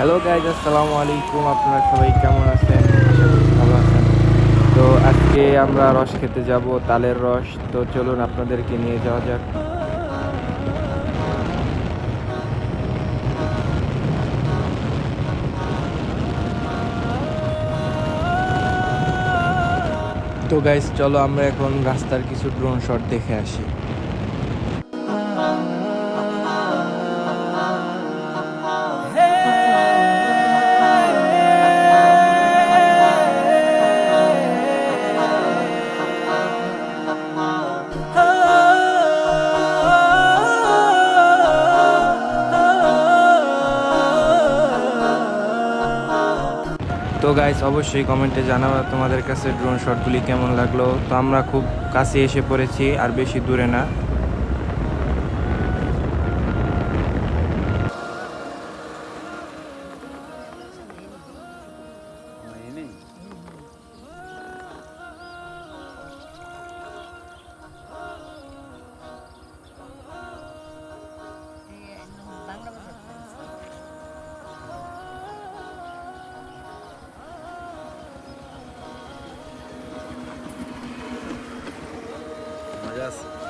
Hello guys আসসালামু আলাইকুম। আপনারা সবাই কেমন আছেন? ভালো আছেন। তো আজকে আমরা রস খেতে যাব, তালের রস। তো চলুন আপনাদেরকে নিয়ে যাওয়া যাক। তো গাইজ চলো আমরা এখন রাস্তার কিছু ড্রোন শট দেখে আসি। তো গাইস অবশ্যই কমেন্টে জানাবা তোমাদের কাছে ড্রোন শটগুলি কেমন লাগল। তো আমরা খুব কাছে এসে পড়েছি, আর বেশি দূরে না। Yes.